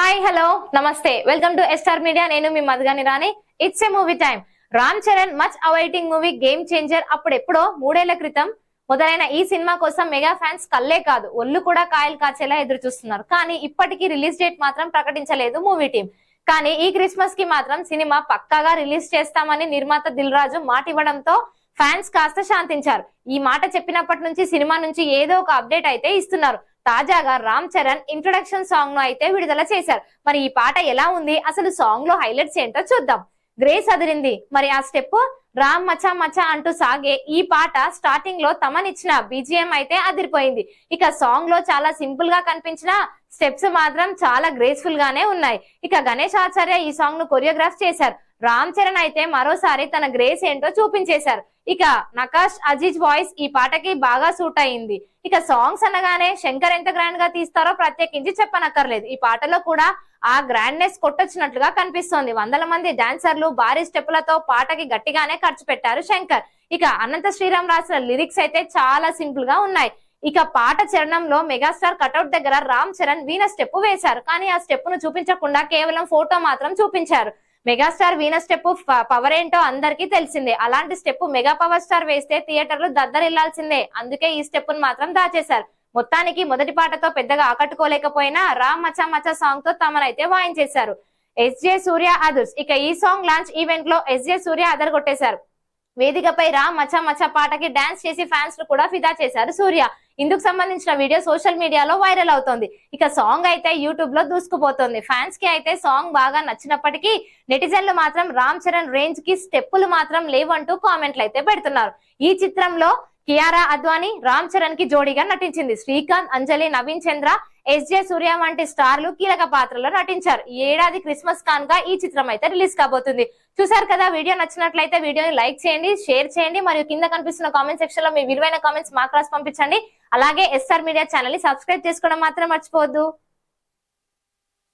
Hi hello నమస్తే welcome to ఎస్టార్ media నేను మీ Madhugani Rani. It's a movie time Ram Charan much awaiting movie game changer అప్పుడెప్పుడో మూడేళ్ళ క్రితం మొదలైన ఈ సినిమా కోసం మెగా ఫ్యాన్స్ కల్లే కాదు ఒళ్ళు కూడా కాయలు కాచేలా ఎదురు చూస్తున్నారు కానీ ఇప్పటికీ రిలీజ్ డేట్ మాత్రం ప్రకటించలేదు మూవీ టీం కానీ ఈ క్రిస్మస్కి మాత్రం సినిమా పక్కాగా రిలీజ్ చేస్తామని నిర్మాత దిల్ రాజు మాట ఇవ్వడంతో ఫ్యాన్స్ కాస్త శాంతించారు. ఈ మాట చెప్పినప్పటి నుంచి సినిమా నుంచి ఏదో ఒక అప్డేట్ అయితే ఇస్తున్నారు. తాజాగా రామ్ చరణ్ ఇంట్రొడక్షన్ సాంగ్ను అయితే విడుదల చేశారు. మరి ఈ పాట ఎలా ఉంది? అసలు సాంగ్లో హైలైట్స్ ఏంటో చూద్దాం. గ్రేస్ అదిరింది. మరి ఆ స్టెప్ రామ్ మచా మచా అంటూ సాగే ఈ పాట స్టార్టింగ్లో తమనిచ్చిన బీజిఎం అయితే అదిరిపోయింది. ఇక సాంగ్లో చాలా సింపుల్గా కనిపించిన స్టెప్స్ మాత్రం చాలా గ్రేస్ఫుల్ గానే ఉన్నాయి. ఇక గణేష్ ఆచార్య ఈ సాంగ్ను కొరియోగ్రాఫ్ చేశారు. రామ్ చరణ్ అయితే మరోసారి తన గ్రేస్ ఏంటో చూపించేశారు. ఇక నకాష్ అజీజ్ వాయిస్ ఈ పాటకి బాగా సూట్ అయింది. ఇక సాంగ్స్ అనగానే శంకర్ ఎంత గ్రాండ్గా తీస్తారో ప్రత్యేకించి చెప్పనక్కర్లేదు. ఈ పాటలో కూడా ఆ గ్రాండ్నెస్ కొట్టొచ్చినట్లుగా కనిపిస్తోంది. వందల మంది డాన్సర్లు భారీ స్టెప్పులతో పాటకి గట్టిగానే ఖర్చు పెట్టారు శంకర్. ఇక అనంత శ్రీరామ్ రాసిన లిరిక్స్ అయితే చాలా సింపుల్గా ఉన్నాయి. ఇక పాట చరణంలో మెగాస్టార్ కటౌట్ దగ్గర రామ్ చరణ్ వీణ స్టెప్ వేశారు. కానీ ఆ స్టెప్ను చూపించకుండా కేవలం ఫోటో మాత్రం చూపించారు. మెగాస్టార్ వీణ స్టెప్ పవర్ ఏంటో అందరికీ తెలిసిందే. అలాంటి స్టెప్ మెగా పవర్ స్టార్ వేస్తే థియేటర్లు దద్దరిల్లాల్సిందే. అందుకే ఈ స్టెప్ను మాత్రం దాచేశారు. మొత్తానికి మొదటి పాటతో పెద్దగా ఆకట్టుకోలేకపోయినా రామ్ మచా మచా సాంగ్తో తమనైతే వాయించేశారు ఎస్జే సూర్య అదర్స్. ఇక ఈ సాంగ్ లాంచ్ ఈవెంట్లో ఎస్జే సూర్య అదరగొట్టేశారు వేదికపై రామ్ మచా మచా పాటకి డాన్స్ చేసి ఫ్యాన్స్ను కూడా ఫిదా చేశారు సూర్య. ఇందుకు సంబంధించిన వీడియో సోషల్ మీడియాలో వైరల్ అవుతోంది. ఇక సాంగ్ అయితే యూట్యూబ్లో దూసుకుపోతుంది. ఫ్యాన్స్కి అయితే సాంగ్ బాగా నచ్చినప్పటికీ నెటిజన్లు మాత్రం రామ్ చరణ్ రేంజ్కి స్టెప్పులు మాత్రం లేవంటూ కామెంట్లు అయితే పెడుతున్నారు. ఈ చిత్రంలో కియారా అద్వానీ రామ్ చరణ్కి జోడీగా నటించింది. శ్రీకాంత్ అంజలి నవీన్ చంద్ర ఎస్జే సూర్య వంటి స్టార్లు కీలక పాత్రలో నటించారు. ఈ ఏడాది క్రిస్మస్ కానుక ఈ చిత్రం అయితే రిలీజ్ కాబోతుంది. చూసారు కదా వీడియో నచ్చినట్లయితే వీడియోని లైక్ చేయండి షేర్ చేయండి మరియు కింద కనిపిస్తున్న కామెంట్ సెక్షన్లో మీ విలువైన కామెంట్స్ మాకు రాసి పంపించండి. అలాగే ఎస్ఆర్ మీడియా ఛానల్ని సబ్స్క్రైబ్ చేసుకోవడం మాత్రం మర్చిపోవద్దు.